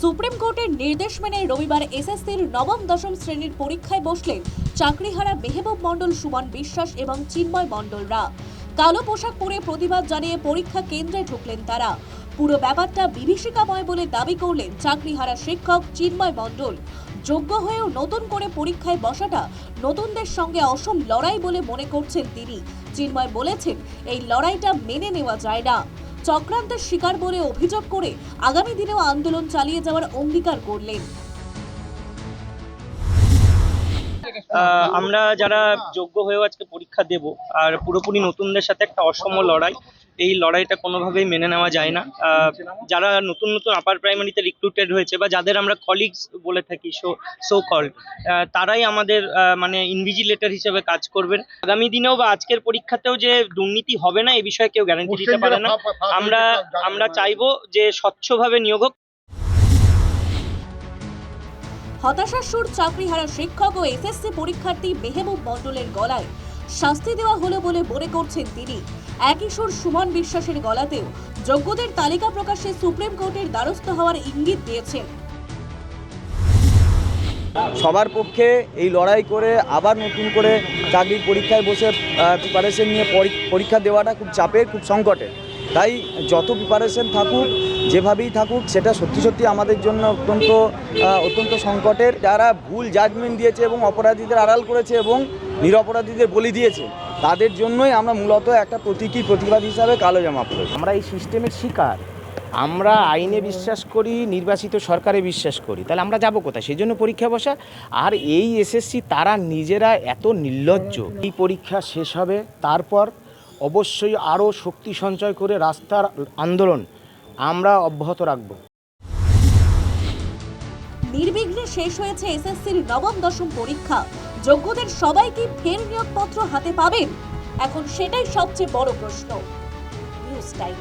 Supreme কোর্টের নির্দেশ মেনে রবিবার এসএসসির নবম, দশম শ্রেণির পরীক্ষায় বসলেন চাকরিহারা মেহবুব মণ্ডল, সুমন বিশ্বাস এবং চিন্ময় মণ্ডলরা কালো পোশাক পরে প্রতিবাদ জানিয়ে পরীক্ষা কেন্দ্রে ঢুকলেন তারা। পুরো ব্যাপারটা বিভীষিকাময় বলে দাবি করলেন চাকরিহারা শিক্ষক চিন্ময় মণ্ডল। যোগ্য হয়েও নতুন করে পরীক্ষায় বসাটা নতুনদের সঙ্গে অসম লড়াই বলে মনে করছেন তিনি। চিন্ময় বলেছেন, এই লড়াইটা মেনে নেওয়া যায় না। চক্রান্তের শিকার বলে অভিযোগ করে আগামী দিনেও আন্দোলন চালিয়ে যাওয়ার অঙ্গীকার করলেন। আমরা যারা যোগ্য হয়েও আজকে পরীক্ষা দেব, আর পুরোপুরি নতুনদের সাথে একটা অসম লড়াই এই লড়াইটা কোনোভাবেই মেনে নেওয়া যায় না। আহ, যারা নতুন নতুন আপার প্রাইমারিতে রিক্রুটেড হয়েছে বা যাদের আমরা কলিগস বলে থাকি সো সো কল্ড তারাই আমাদের আহ, মানে ইনভিজিলেটর হিসেবে কাজ করবেন। আগামী দিনেও বা আজকের পরীক্ষাতেও যে দুর্নীতি হবে না এ বিষয়ে কেউ গ্যারান্টি দিতে পারে না। আমরা আমরা চাইব যে স্বচ্ছভাবে নিয়োগ হোক। হতাশার সুর চাকরিহারা শিক্ষক ও এসএসসি পরীক্ষার্থী মেহবুব মণ্ডলের গলায় শাস্তি দেওয়া হলো বলে মনে করছেন তিনি। সুর সুমন বিশ্বাসের গলাতেও যোগ্যদের তালিকা প্রকাশে সুপ্রিম কোর্টের দ্বারস্থ হওয়ার ইঙ্গিত দিয়েছেন। সবার পক্ষে এই লড়াই করে আবার নতুন করে চাকরির পরীক্ষায় বসে প্রিপারেশন নিয়ে পরীক্ষা দেওয়াটা খুব চাপের, খুব সংকটের। তাই যত প্রিপারেশন থাকুক, যেভাবেই থাকুক, সেটা সত্যি সত্যি আমাদের জন্য অত্যন্ত অত্যন্ত সংকটের। যারা ভুল জাজমেন্ট দিয়েছে এবং অপরাধীদের আড়াল করেছে এবং নিরপরাধীদের বলি দিয়েছে, তাদের জন্যই আমরা মূলত একটা প্রতীকী প্রতিবাদ হিসাবে কালো জামা পড়েছি আমরা এই সিস্টেমের শিকার। আমরা আইনে বিশ্বাস করি, নির্বাচিত সরকারে বিশ্বাস করি। তাহলে আমরা যাব কোথায়? সেই জন্য পরীক্ষা বসা। আর এই এসএসসি তারা নিজেরা এত নির্লজ্জ। এই পরীক্ষা শেষ হবে, তারপর অবশ্যই আরও শক্তি সঞ্চয় করে রাস্তার আন্দোলন আমরা অব্যাহত রাখব। নির্বিঘ্নে শেষ হয়েছে এসএসসির নবম, দশম পরীক্ষা। যোগ্যদের সবাই কি ফের নিয়োগপত্র হাতে পাবেন। এখন সেটাই সবচেয়ে বড় প্রশ্ন। News time.